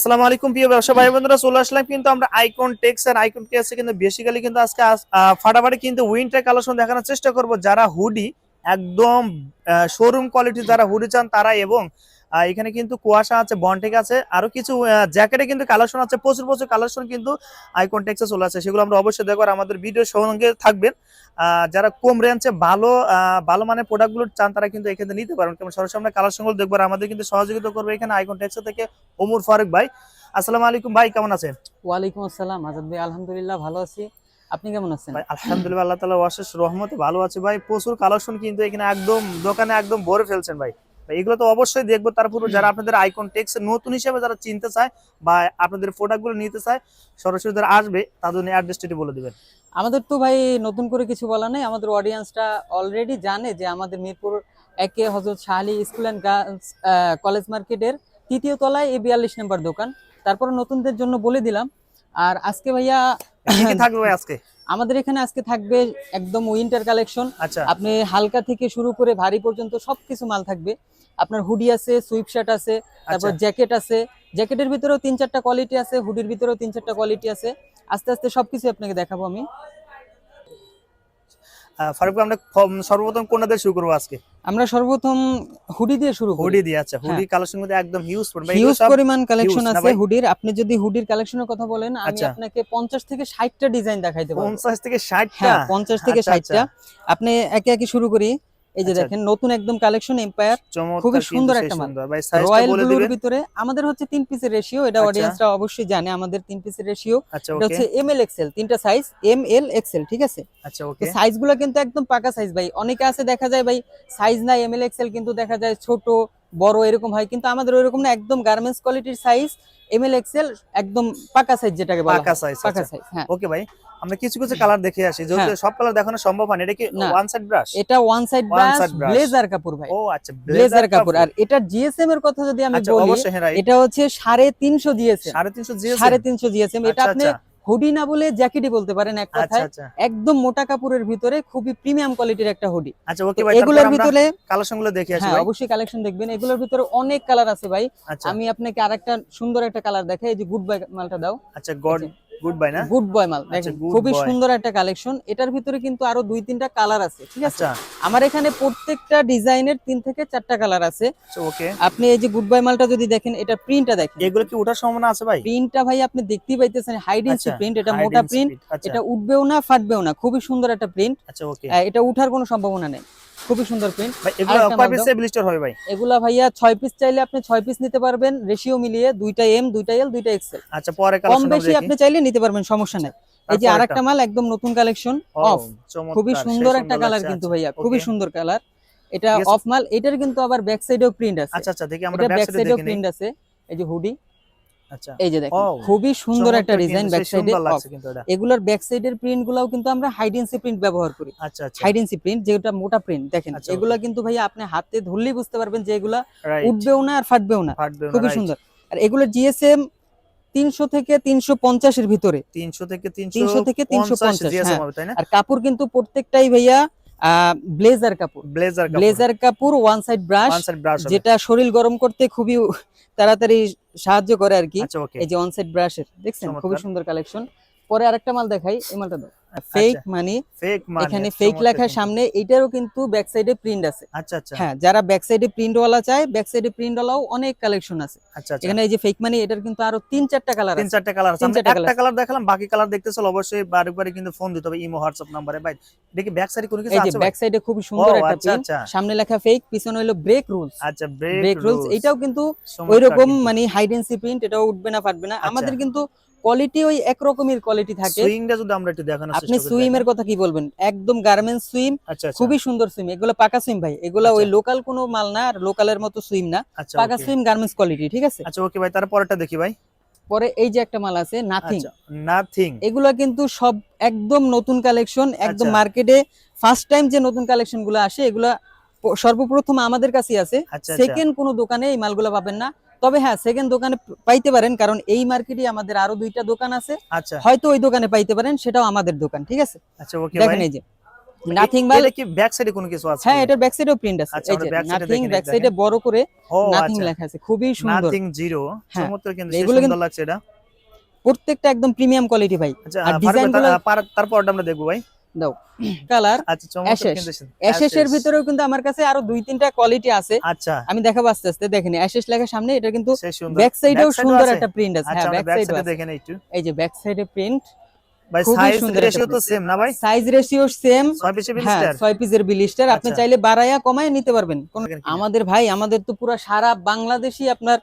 আসসালামু আলাইকুম প্রিয় ব্যবসা ভাই বন্ধুরা চলে আসলাম কিন্তু আমরা আইকন টেক্স আর আইকন টেক্সে কিন্তু বেসিক্যালি কিন্তু আজকে ফাটাফাটি কিন্তু উইন্টার কালেকশন দেখানোর চেষ্টা করব। যারা হুডি একদম শোরুম কোয়ালিটি যারা হুডি চান তারা এবং এখানে কিন্তু কুয়াশা আছে বন্টেক আছে। আরও কিছু জ্যাকেটে কিন্তু কালেকশন আছে প্রচুর প্রচুর কালেকশন কিন্তু আইকন টেক্সে চলে আসে। সেগুলো আমরা অবশ্যই দেখব আর আমাদের ভিডিওর সঙ্গে থাকবেন। যারা কম রেঞ্জে ভালো ভালো মানের প্রোডাক্টগুলো চান তারা কিন্তু এখানে নিতে পারবেন কেমন সরাসরি আমরা কালেকশনগুলো দেখব আর আমাদের কিন্তু সহযোগিতা করবে এখানে আইকন টেক্স থেকে ওমর ফারুক ভাই। আসসালামু আলাইকুম ভাই কেমন আছেন? ওয়ালাইকুম আসসালাম আজাদ ভাই আলহামদুলিল্লাহ ভালো আছি। আপনি কেমন আছেন? ভাই আলহামদুলিল্লাহ আল্লাহ তালা অশেষ রহমতে ভালো আছে ভাই। প্রচুর কালেকশন কিন্তু এখানে একদম দোকানে একদম ভরে ফেলছেন ভাই। ভাই, এগুলো তো অবশ্যই দেখব। তারপর যারা আপনাদের আইকন টেক্স নতুন হিসেবে যারা চিনতে চায় বা আপনাদের প্রোডাক্টগুলো নিতে চায় সরাসরি যারা আসবে তাদের অ্যাড্রেসটি বলে দিবেন। আমাদের তো ভাই নতুন করে কিছু বলা নেই। আমাদের অডিয়েন্সটা অলরেডি জানে যে আমাদের মিরপুর একে Hazrat Shah Ali school and girls college মার্কেটের তৃতীয় তলায় এই বিয়াল্লিশ নাম্বার দোকান। তারপর নতুনদের জন্য বলে দিলাম। আর আজকে ভাইয়া থাকবে আজকে? আমাদের এখানে আজকে থাকবে একদম উইন্টার কালেকশন আচ্ছা। আপনি হালকা থেকে শুরু করে ভারী পর্যন্ত সবকিছু মাল থাকবে। আপনার হুডি আছে সুইপ শার্ট আছে তারপর আচ্ছা। জ্যাকেট আছে। জ্যাকেটের ভিতরেও তিন চারটা কোয়ালিটি আছে হুডির ভিতরেও তিন চারটা কোয়ালিটি আছে। আস্তে আস্তে সবকিছু আপনাকে দেখাবো আমি। ফারুক আমরা সর্বপ্রথম কোনটা দিয়ে শুরু করব আজকে? আমরা সর্বপ্রথম হুডি দিয়ে শুরু হুডি দিয়ে আচ্ছা হুডি কালেকশন মধ্যে একদম হিউজ হিউজ পরিমাণ কালেকশন আছে হুডির। আপনি যদি হুডির কালেকশনের কথা বলেন আমি আচ্ছা। আপনাকে পঞ্চাশ থেকে ষাটটা ডিজাইন দেখাইতে পারব। পঞ্চাশ থেকে ষাটটা? হ্যাঁ পঞ্চাশ থেকে আচ্ছা, ষাটটা। আপনি একে একে শুরু করি। এই যে আচ্ছা। দেখেন নতুন একদম কালেকশন এম্পায়ার খুবই সুন্দর একটা মাল। রয়্যাল বলে ব্লুর ভিতরে আমাদের হচ্ছে তিন পিসের রেশিও এটা আচ্ছা। অডিয়েন্সরা অবশ্যই জানে আমাদের তিন পিসের রেশিও আচ্ছা এটা হচ্ছে এম এল এক্সেল তিনটা সাইজ এম এল এক্সেল ঠিক আছে? আচ্ছা ওকে সাইজগুলো কিন্তু একদম পাকা সাইজ ভাই। অনেকে আছে দেখা যায় ভাই সাইজ না এম এল এক্সেল কিন্তু দেখা যায় ছোট বড় এরকম হয় কিন্তু আমাদের ওইরকম না একদম গার্মেন্টস কোয়ালিটির সাইজ এম এল এক্সেল একদম পাকা সাইজ যেটাকে বলা। পাকা সাইজ পাকা সাইজ হ্যাঁ। ওকে ভাই আমরা কিছু কিছু কালার দেখে আসি যেহেতু হ্যাঁ। সব কালার দেখানো সম্ভব হয় না এটা কি। ওয়ান সাইড ব্রাশ এটা ওয়ান সাইড ব্রাশ ব্লেজার কাপড় ভাই। ও আচ্ছা ব্লেজার কাপড়। আর এটা জিএসএম এর কথা যদি আমি আচ্ছা বলি হ্যাঁ। এটা হচ্ছে সাড়ে তিনশো জিএসএম সাড়ে তিনশো জিএসএম সাড়ে তিনশো জিএসএম এটা আচ্ছা আপনি আচ্ছা। হুডি না বলে জ্যাকেটই বলতে পারেন এক আচ্ছা কথায়। আচ্ছা। একদম মোটা কাপড়ের ভিতরে খুবই প্রিমিয়াম কোয়ালিটির একটা হুডি। আচ্ছা ওকে ভাই এগুলোর ভিতরে কালেকশনগুলো দেখে আসি হ্যাঁ অবশ্যই কালেকশন দেখবেন। এগুলোর ভিতরে অনেক কালার আছে ভাই। আচ্ছা। আমি আপনাকে আরেকটা সুন্দর একটা কালার দেখাই এই যে গুড বাই মালটা দাও। আচ্ছা গড গুড বাই না? গুড বয় মাল আচ্ছা, দেখেন খুবই সুন্দর একটা কালেকশন এটার ভিতরে কিন্তু আরও দুই তিনটা কালার আছে ঠিক আছে? আচ্ছা। আমার এখানে প্রত্যেকটা ডিজাইনের তিন থেকে চারটা কালার আছে। ওকে আপনি এই যে গুড বাই মালটা যদি দেখেন এটা প্রিন্টটা দেখেন। এগুলো কি ওঠার সম্ভাবনা আছে ভাই? প্রিন্টটা ভাই আপনি দেখতেই পাইতেছেন হাইডেন্সি আচ্ছা, প্রিন্ট এটা মোটা প্রিন্ট আচ্ছা। এটা উঠবেও না ফাটবেও না খুবই সুন্দর একটা প্রিন্ট আচ্ছা ওকে এটা উঠার কোনো সম্ভাবনা নেই। খুবই সুন্দর প্রিন্ট ভাই এগুলো কয় পিস ব্লিস্টার হবে ভাই। এগুলা ভাইয়া ছয় পিস চাইলে আপনি ছয় পিস নিতে পারবেন। রেশিও মিলিয়ে দুইটা এম দুইটা এল দুইটা এক্সেল আচ্ছা পরে কম বেশি আপনি চাইলে নিতে পারবেন সমস্যা নেই। এই যে আরেকটা মাল একদম নতুন কালেকশন অফ খুবই সুন্দর একটা কালার কিন্তু ভাইয়া খুবই সুন্দর কালার এটা আচ্ছা, অফ মাল এটার কিন্তু আবার ব্যাক সাইডেও প্রিন্ট আছে। আচ্ছা আচ্ছা দেখি আমরা ব্যাক ব্যাক সাইডে সাইডেও প্রিন্ট আছে। এই যে হুডি আচ্ছা এই যে দেখেন খুবই সুন্দর একটা ডিজাইন ব্যাক সেই সাইডে এগুলোর ব্যাক সাইডের প্রিন্ট গুলাও কিন্তু আমরা হাইডেন্সি প্রিন্ট ব্যবহার করি। আচ্ছা আচ্ছা। হাইডেন্সি প্রিন্ট যেটা মোটা প্রিন্ট দেখেন আচ্ছা, এগুলা কিন্তু ভাইয়া আপনি হাতে ধরলেই বুঝতে পারবেন যে এগুলা উঠবেও না আর ফাটবেও না। খুবই সুন্দর। আর এগুলোর জিএসএম তিনশো থেকে তিনশো পঞ্চাশের ভিতরে। 300 থেকে 300 থেকে 350 জিএসএম হ্যাঁ। আর কাপড় কিন্তু প্রত্যেকটাই ভাইয়া ব্লেজার কাপড়। ব্লেজার ব্লেজার কাপড় ওয়ান সাইড ব্রাশ যেটা শরীর গরম করতে খুবই তাড়াতাড়ি সাহায্য করে আর কি। আচ্ছা এই যে অনসেট ব্রাশের দেখছেন? খুবই সুন্দর কালেকশন পরে আরেকটা মাল দেখাই এই মালটা দাও। ফেক মানে ফেক মানে এখানে ফেক লেখার সামনে এটারও কিন্তু ব্যাক সাইডে প্রিন্ট আছে। আচ্ছা আচ্ছা। হ্যাঁ যারা ব্যাক সাইডে প্রিন্ট ওয়ালা চায় ব্যাক সাইডে প্রিন্ট ওয়ালাও অনেক কালেকশন আছে। আচ্ছা আচ্ছা। এখানে এই যে ফেক মানে এটার কিন্তু আরও তিন চারটা কালার তিন চারটা কালার আছে। একটা কালার দেখালাম বাকি কালার দেখতে চলো অবশ্যই বারবার কিন্তু ফোন দিতে হবে ইমো হোয়াটসঅ্যাপ নম্বরে ভাই দেখি ব্যাক সাইডে কোনো কিছু এই যে আছে ব্যাক সাইডে খুবই সুন্দর একটা আচ্ছা প্রিন্ট আচ্ছা। সামনে লেখা ফেক পিছনে হলো ব্রেক রুলস আচ্ছা ব্রেক রুলস এটাও কিন্তু ওইরকম মানে হাইডেন্সি প্রিন্ট এটাও উঠবে না ফাটবে না। আচ্ছা। আমাদের কিন্তু কোয়ালিটি ওই একরকমের কোয়ালিটি থাকে। সুইংটা যদি আমরা একটু দেখানোর আপনি চেষ্টা করি সুইম এর কথা কি বলবেন? একদম গার্মেন্টস সুইম আচ্ছা আচ্ছা। খুবই সুন্দর সুইম এগুলো পাকা সুইম ভাই। এগুলো ওই আচ্ছা। লোকাল কোনো মাল না আর লোকালের মতো সুইম না। পাকা সুইম গার্মেন্টস কোয়ালিটি ঠিক আছে? আচ্ছা ওকে ভাই তারপরটা দেখি ভাই। পরে এই যে একটা মাল আছে নাথিং নাথিং এগুলো কিন্তু সব একদম নতুন কালেকশন একদম। মার্কেটে ফার্স্ট টাইম যে নতুন কালেকশনগুলো আসে এগুলা সর্বপ্রথম আমাদের কাছে আছে। সেকেন্ড কোনো দোকানে এই মালগুলো পাবেন না। তবে হ্যাঁ সেকেন্ড দোকানে পাইতে পারেন কারণ এই মার্কেটে আমাদের আরও দুইটা দোকান আছে। আচ্ছা। হয়তো ওই দোকানে পাইতে পারেন সেটাও আমাদের দোকান ঠিক আছে? আচ্ছা ওকে দেখেন এই যে নাথিং এটা কি ব্যাক সাইডে কোনো কিছু আছে? হ্যাঁ এটার ব্যাক সাইডেও প্রিন্ট আছে। আচ্ছা, এই যে নাথিং ব্যাক সাইডে বড় করে নাথিং আচ্ছা। লেখা আছে খুবই সুন্দর। নাথিং জিরো হ্যাঁ। চমৎকার কিন্তু সুন্দর লাগছে এটা। প্রত্যেকটা একদম প্রিমিয়াম কোয়ালিটি ভাই। আচ্ছা আর ফারুক design ভাই, তা- গুলো- পার- তারপরটা আমরা দেখব ভাই। দাও। কালার আচ্ছা এর Ashes। ভিতরেও কিন্তু আমার কাছে আরও দুই তিনটা কোয়ালিটি আছে। আচ্ছা। আমি দেখাবো আস্তে আস্তে দেখেন অ্যাশেস লেখা সামনে এটা কিন্তু ব্যাক সাইডেও সুন্দর একটা প্রিন্ট আছে। আচ্ছা হ্যাঁ ব্যাক সাইডে দেখেন একটু। এই যে ব্যাক সাইডে প্রিন্ট। আমাদের ভাই আমাদের তো পুরো সারা বাংলাদেশই আপনার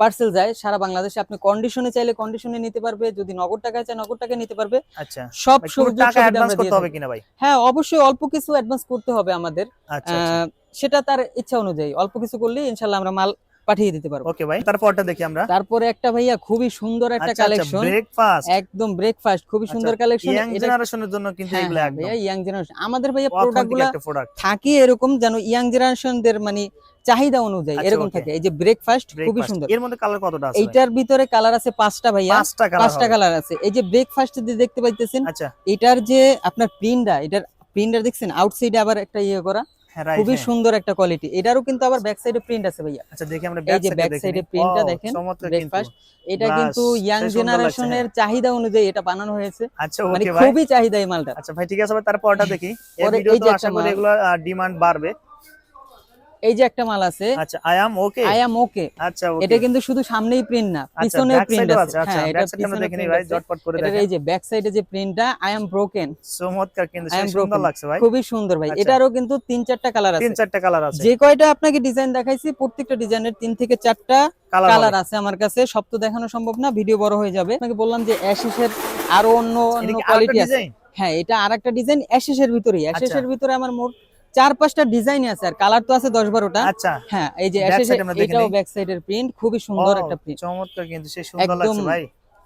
পার্সেল যায় সারা বাংলাদেশে। আপনি কন্ডিশনে চাইলে কন্ডিশনে নিতে পারবে যদি নগদ টাকায় চাই নগদ টাকায় নিতে পারবে। আচ্ছা। সব সুযোগ টাকা অ্যাডভান্স করতে হবে কিনা ভাই? হ্যাঁ অবশ্যই অল্প কিছু অ্যাডভান্স করতে হবে আমাদের। আচ্ছা আহ, সেটা তার ইচ্ছা অনুযায়ী। অল্প কিছু করলে ইনশাল্লাহ আমরা মাল পাঠিয়ে দিতে পারব। ওকে ভাই তারপরটা দেখি আমরা। তারপরে একটা ভাইয়া খুবই সুন্দর একটা কালেকশন ব্রেকফাস্ট একদম ব্রেকফাস্ট খুবই সুন্দর কালেকশন ইয়াং জেনারেশনের জন্য কিন্তু এগুলো একদম। ভাইয়া ইয়াং জেনারেশন আমাদের ভাইয়া প্রোডাক্ট অথেন্টিকগুলা একটা প্রোডাক্ট থাকে এরকম যেন ইয়াং জেনারেশনদের মানে চাহিদা অনুযায়ী আচ্ছা, এরকম থাকে। এই যে ব্রেকফাস্ট খুবই সুন্দর। এর মধ্যে কালার কতটা আছে এইটার ভিতরে কালার আছে পাঁচটা ভাইয়া। পাঁচটা কালার আছে। এই যে ব্রেকফাস্ট যে দেখতে পাইতেছেন আচ্ছা। এটার যে আপনার প্রিন্টটা এটার প্রিন্টার দেখছেন? আউটসাইডে আবার একটা ইয়ে করা। হ্যাঁ খুবই সুন্দর একটা কোয়ালিটি এটারও কিন্তু আবার ব্যাক সাইডে প্রিন্ট আছে ভাইয়া। আচ্ছা দেখি আমরা ব্যাক সাইডে back দেখি। side এ print টা দেখেন, ব্রেকফাস্ট এটা কিন্তু ইয়াং জেনারেশনের চাহিদা অনুযায়ী এটা বানানো হয়েছে। আচ্ছা মানে ওকে ভাই। খুবই চাহিদা এই মালটা। আচ্ছা ভাই ঠিক আছে তারপরটা দেখি। এই ভিডিও তো আশা করি এগুলো ডিমান্ড বাড়বে। এই যে একটা মাল আছে আচ্ছা I am okay I am okay আচ্ছা ওকে এটা কিন্তু শুধু সামনেই প্রিন্ট না আচ্ছা পিছনেও প্রিন্ট আছে। আচ্ছা হ্যাঁ এটা পিছনে দেখে নিই ভাই আছে। ঝটপট করে দেখেন এই যে ব্যাক সাইডে যে প্রিন্টটা আই এম ব্রোকেন চমৎকার কিন্তু সুন্দর লাগছে ভাই। খুবই সুন্দর ভাই। আচ্ছা। এটারও কিন্তু তিন চারটা কালার আছে। তিন চারটা কালার আছে। যে কয়টা আপনাকে ডিজাইন দেখাইছি প্রত্যেকটা ডিজাইনের তিন থেকে চারটা কালার আছে আমার কাছে। সব তো দেখানো সম্ভব না ভিডিও বড় হয়ে যাবে। আপনাকে বললাম যে অ্যাশেসের আরও অন্য অন্য কোয়ালিটি আছে। হ্যাঁ এটা আরেকটা ডিজাইন অ্যাশেসের ভিতরেই। আচ্ছা। অ্যাশেসের ভিতরে আমার মোট চার পাঁচটা ডিজাইন আছে আর কালার তো আছে দশ বারোটা। আচ্ছা। হ্যাঁ এই যে এটাও ব্যাক ব্যাক সাইডের প্রিন্ট খুবই সুন্দর একটা প্রিন্ট চমৎকার কিন্তু সে সুন্দর লাগছে ভাই।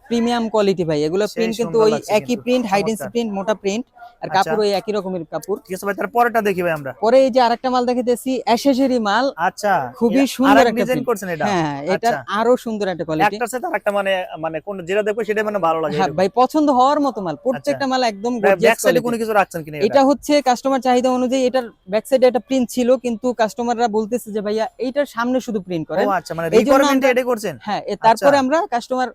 প্রিমিয়াম কোয়ালিটি ভাই এগুলো প্রিন্ট কিন্তু ওই একই প্রিন্ট হাইডেন্সি চমৎকার। প্রিন্ট মোটা প্রিন্ট আর আচ্ছা। কাপড় ওই একই রকমের কাপড়। ঠিক আছে ভাই তারপরটা দেখি ভাই আমরা। পরে এই যে আরেকটা মাল দেখাইতেছি অ্যাশেসেরই মাল। আচ্ছা খুবই সুন্দর একটা ডিজাইন। করছেন এটা? হ্যাঁ এটা আচ্ছা। আরও সুন্দর একটা কোয়ালিটি একটার সাথে আরেকটা মানে মানে কোন যেটা দেখব সেটা মানে ভালো লাগে। হ্যাঁ ভাই পছন্দ হওয়ার মতো মাল। প্রত্যেকটা মাল একদম ব্যাক সাইডে কোনো কিছু রাখছেন কিনা এটা হচ্ছে কাস্টমার চাহিদা অনুযায়ী এটার ব্যাক সাইডে একটা প্রিন্ট ছিল কিন্তু কাস্টমাররা বলতেছে যে ভাইয়া এইটার সামনে শুধু প্রিন্ট করেন। ও আচ্ছা মানে রিকোয়ারমেন্ট এটা করছেন? হ্যাঁ তারপরে আচ্ছা। আমরা কাস্টমার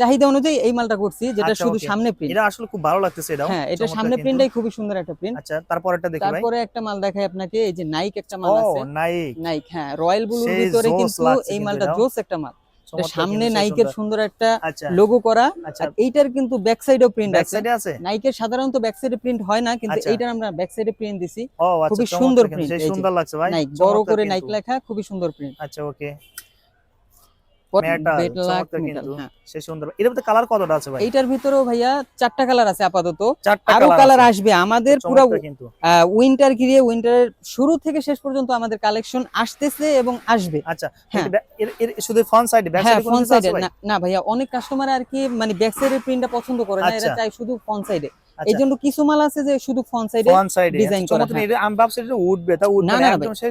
চাহিদা অনুযায়ী এই মালটা করছি যেটা আচ্ছা, শুধু সামনে প্রিন্ট এটা আসলে খুব ভালো লাগতেছে এটাও। হ্যাঁ এটা সামনে। প্রিন্টটাই খুবই সুন্দর একটা প্রিন্ট আচ্ছা তারপরটা দেখি ভাই। তারপরে একটা মাল দেখাই আপনাকে এই যে নাইক একটা মাল ও আছে। নাইক নাইক হ্যাঁ রয়্যাল ব্লুর ভিতরে কিন্তু এই মালটা জোস একটা মাল। এটা সামনে নাইকের সুন্দর। একটা আচ্ছা। লোগো করা। আচ্ছা। আর এইটার কিন্তু ব্যাক সাইডেও প্রিন্ট ব্যাক আছে। সাইডে আছে? নাইকের সাধারণত ব্যাক সাইডে প্রিন্ট হয় না কিন্তু আচ্ছা। এইটার আমরা ব্যাক সাইডে প্রিন্ট দিছি আচ্ছা খুবই সুন্দর যে। সুন্দর লাগছে ভাই। নাইক বড় করে নাইক লেখা খুবই সুন্দর প্রিন্ট আচ্ছা ওকে এইটার ভিতরেও ভাইয়া চারটা কালার আছে আপাতত। আরও কালার কালার আসবে। আমাদের পুরো উইন্টার ঘিরে উইন্টারের শুরু থেকে শেষ পর্যন্ত আমাদের কালেকশন আসতেছে এবং আসবে। আচ্ছা হ্যাঁ। শুধু ফ্রন্ট সাইডে ব্যাক হ্যাঁ ফ্রন্ট সাইডে না ভাইয়া অনেক কাস্টমার আর কি মানে ব্যাক সাইডের প্রিন্টটা পছন্দ করে না এরা চাই শুধু ফ্রন্ট সাইডে এই আচ্ছা। জন্য কিছু মাল আছে যে শুধু ফ্রন্ট সাইডে ফ্রন্ট সাইডে design করা, এটা আমি ভাবছি এটা উঠবে তা উঠবে না, একদম। সেই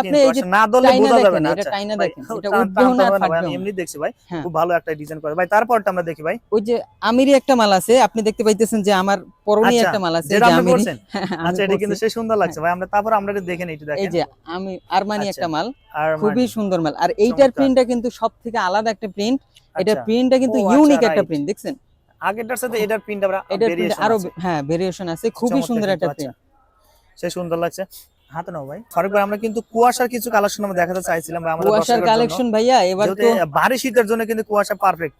আপনি এই যে না টাইনা বোঝা যাবে দেখেন, না। এটা আচ্ছা টাইনা দেখেন, এটা টানতে না, এমনি দেখছি ভাই হ্যাঁ। খুব ভালো একটা ডিজাইন করে। ভাই তারপরটা আমরা দেখি ভাই। ওই যে আমিরই একটা মাল আছে আপনি দেখতে পাইতেছেন যে আমার পরনে আচ্ছা, একটা মাল আছে যে আমিরি। আমি আচ্ছা এটা কিন্তু পরছি। সে সুন্দর লাগছে ভাই আমরা তারপর আমরা এটা দেখে নিই একটু এই দেখেন যে আমি আরমানি আচ্ছা, একটা মাল খুবই সুন্দর মাল। আর এইটার। প্রিন্টটা কিন্তু সব থেকে আলাদা একটা প্রিন্ট এটা আচ্ছা, প্রিন্টটা কিন্তু আচ্ছা, ইউনিক একটা প্রিন্ট দেখছেন? আগেরটার সাথে এটার প্রিন্ট আমরা এটার আরও হ্যাঁ ভেরিয়েশন আছে। খুবই সুন্দর একটা। প্রিন্ট সে সুন্দর লাগছে। হাতে নাও ভাই। আমরা কিন্তু কুয়াশার কিছু কালেকশন আমরা দেখাতে চাইছিলাম আমাদের কুয়াশার কালেকশন ভাইয়া এবার তো ভারী শীতের জন্য কিন্তু কুয়াশা পারফেক্ট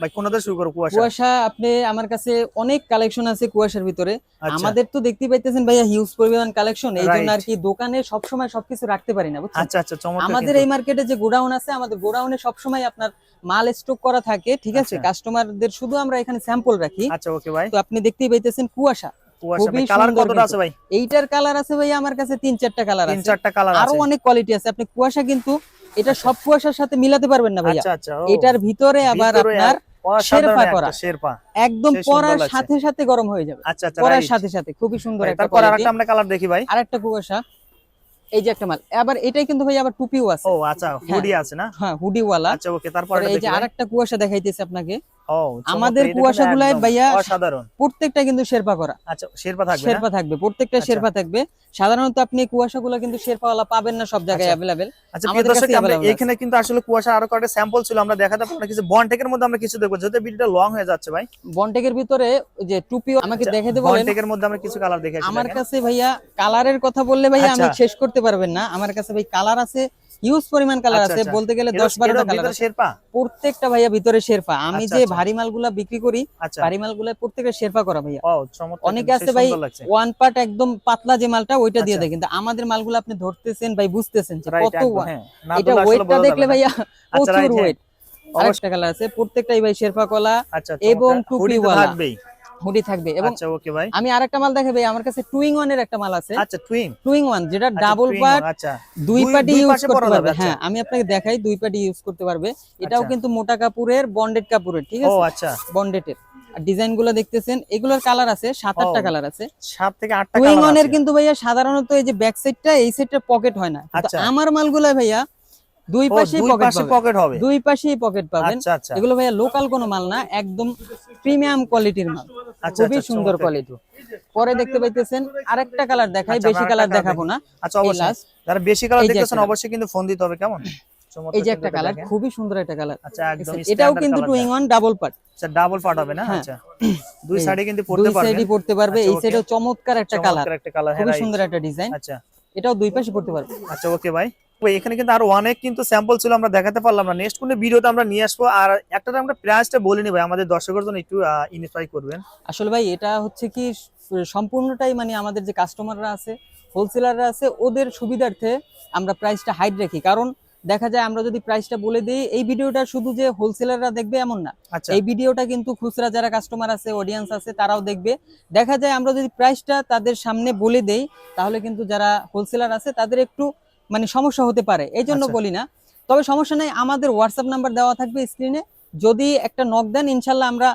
ভাই কোনটা শুরু করো কুয়াশা? কুয়াশা আপনি আমার কাছে অনেক কালেকশন আছে কুয়াশার ভিতরে। আচ্ছা, আমাদের তো দেখতে পাইতেছেন ভাইয়া হিউজ পরিমাণ কালেকশন এই জন্য আর কি দোকানে সবকিছু রাখতে পারি না বুঝছেন? আচ্ছা আচ্ছা চমৎকার আমাদের এই মার্কেটে যে গোডাউন আছে আমাদের গোডাউনে আপনার মাল স্টক করা থাকে ঠিক আছে। কাস্টমারদের শুধু আমরা এখানে স্যাম্পল রাখি। আচ্ছা ওকে ভাই। তো আপনি দেখতেই পাইতেছেন কুয়াশা। কুয়াশা কালার কতটা আছে ভাই? এইটার কালার আছে ভাইয়া আমার কাছে তিন চারটা কালার তিন আছে চারটা কালার আরও অনেক কোয়ালিটি আছে। আপনি কুয়াশা কিন্তু এটা সব কুয়াশার সাথে মিলাতে পারবেন না ভাইয়া। আচ্ছা আচ্ছা এটার ভিতরে আবার আপনার শেরপা করা। শেরপা। একদম পরার সাথে সাথে গরম হয়ে যাবে। আচ্ছা আচ্ছা পরার সাথে সাথে খুবই সুন্দর একটা তারপর আরেকটা আমরা কালার দেখি ভাই। আরেকটা কুয়াশা। এই যে একটা মাল। আবার এটাই কিন্তু ভাই আবার টুপিও আছে। ও আচ্ছা হুডি আছে না? হ্যাঁ হুডিওয়ালা। আচ্ছা ওকে তারপরে এই যে আরেকটা কুয়াশা দেখাইতেছে আপনাকে। ও আমাদের কুয়াশাগুলাই ভাইয়া অসাধারণ। প্রত্যেকটা কিন্তু শেরপা করা। আচ্ছা শেরপা থাকবে শেরপা থাকবে প্রত্যেকটা আচ্ছা। শেরপা থাকবে। সাধারণত আপনি কুয়াশাগুলো কিন্তু শেরপাওয়ালা পাবেন না সব জায়গায় আচ্ছা। অ্যাভেলেবেল আচ্ছা প্রিয় আমাদের দর্শক কাছে আমরা এখানে কিন্তু আসলে কুয়াশা আরও কয়েকটা স্যাম্পল ছিল আমরা দেখাতে না কিছু বনটেকের মধ্যে আমরা কিছু দেখব যদি ভিডিওটা লং হয়ে যাচ্ছে ভাই। বনটেকের ভিতরে ওই যে টুপিও আমাকে আচ্ছা, দেখাতে বলেন। বনটেকের মধ্যে আমরা কিছু কালার দেখে আমার কাছে ভাইয়া কালারের কথা বললে ভাইয়া আমি আচ্ছা। শেষ করতে পারবেন না। আমার কাছে ভাই কালার আছে হিউজ পরিমাণ কালার আচ্ছা, আছে। আচ্ছা। বলতে গেলে দশ বারোটা কালার শেরপা? প্রত্যেকটা ভাইয়া ভিতরে শেরপা। আমি আচ্ছা, যে। ভারী মালগুলা বিক্রি করি ভারী মালগুলা প্রত্যেকটা শেরপা করা ভাইয়া। অনেকে আছে ভাই ওয়ান পার্ট একদম পাতলা যে মালটা ওইটা দিয়ে। দেয়। কিন্তু আমাদের মালগুলো আপনি ধরতেছেন ভাই বুঝতেছেন যে কত হ্যাঁ। এটা ওয়েটটা দেখলে ভাইয়া প্রচুর হ্যাঁ। ওয়েট আরেকটা কালার আছে প্রত্যেকটাই ভাই শেরপা কলা এবং চমৎকার। হুডি থাকবে এবং আচ্ছা ওকে ভাই। আমি আরেকটা মাল দেখে ভাই আমার কাছে টুইং ওয়ানের একটা মাল আছে। আচ্ছা টুইং টুইং ওয়ান যেটা আচ্ছা, ডাবল পার্ট আচ্ছা। দুই পার্টি ইউজ করতে পারবে। আচ্ছা। হ্যাঁ আমি আপনাকে দেখাই দুই পার্টি ইউজ করতে পারবে। এটাও আচ্ছা। কিন্তু মোটা কাপড়ের বন্ডেড কাপড়ের ঠিক আছে? ও আচ্ছা। বন্ডেডের আর ডিজাইনগুলো দেখতেছেন এগুলোর কালার আছে সাত আটটা কালার আছে। সাত থেকে আটটা টুইং ওয়ানের আছে। কিন্তু ভাইয়া সাধারণত এই যে ব্যাক সাইডটা এই সাইডটা পকেট হয় না। আচ্ছা। আমার মালগুলো ভাইয়া দুই পাশেই দুই পকেট হবে। দুই পাশেই পকেট পাবেন। আচ্ছা আচ্ছা। এগুলো ভাইয়া লোকাল কোনো মাল না একদম প্রিমিয়াম কোয়ালিটির মাল। আচ্ছা, খুবই সুন্দর কোয়ালিটি পরে দেখতে পাইতেছেন আরেকটা কালার দেখাই বেশি কালার দেখাবো না। আচ্ছা অবশ্যই। যারা বেশি কালার দেখতেছেন অবশ্যই কিন্তু ফোন দিতে হবে কেমন? এই যে একটা কালার খুবই সুন্দর একটা কালার আচ্ছা একদম এটাও কিন্তু টুইং ওয়ান ডাবল পার্ট আচ্ছা ডাবল পার্ট হবে না? হ্যাঁ। আচ্ছা। দুই সাইডে কিন্তু দুই পড়তে পারবেন সাইডই পড়তে পারবে। এই. সাইডেও চমৎকার একটা কালার চমৎকার একটা কালার খুবই হ্যাঁ সুন্দর একটা ডিজাইন আচ্ছা। এটাও দুই পাশে পড়তে পারবে। আচ্ছা ওকে ভাই। এখানে কিন্তু আরও অনেক কিন্তু স্যাম্পল ছিল আমরা দেখাতে পারলাম না। নেক্সট কোনো ভিডিওতে আমরা নিয়ে আসব। আর একটা আমরা প্রাইসটা বলিনি ভাই আমাদের দর্শকের জন্য একটু ইনস্পায়ার করবেন। আসলে ভাই এটা হচ্ছে কি সম্পূর্ণটাই মানে আমাদের যে কাস্টমাররা আছে হোলসেলাররা আছে ওদের সুবিধার্থে আমরা প্রাইসটা হাইড রাখি। কারণ দেখা যায় আমরা যদি প্রাইসটা বলে দিই এই ভিডিওটা শুধু যে হোলসেলাররা দেখবে এমন না। আচ্ছা। এই ভিডিওটা কিন্তু খুচরা যারা কাস্টমার আছে অডিয়েন্স আছে তারাও দেখবে। দেখা যায় আমরা যদি প্রাইসটা তাদের সামনে বলে দেই তাহলে কিন্তু যারা হোলসেলার আছে তাদের একটু মানে সমস্যা হতে পারে এই জন্য আচ্ছা। বলি না। তবে সমস্যা নেই আমাদের হোয়াটসঅ্যাপ নাম্বার দেওয়া থাকবে স্ক্রিনে যদি একটা নক দেন ইনশাল্লাহ আমরা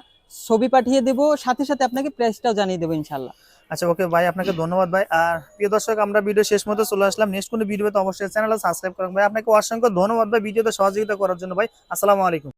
ছবি পাঠিয়ে দেবো সাথে সাথে আপনাকে প্রাইসটাও জানিয়ে দেবো ইনশাল্লাহ। আচ্ছা ওকে ভাই আপনাকে ধন্যবাদ ভাই। আর প্রিয় দর্শক আমরা ভিডিও শেষ মতো চলে আসলাম। নেক্সট কোনো ভিডিওতে অবশ্যই চ্যানেলটা সাবস্ক্রাইব করুন ভাই। আপনাকে অসংখ্য ধন্যবাদ ভাই ভিডিওতে সহযোগিতা করার জন্য ভাই। আসসালামু আলাইকুম।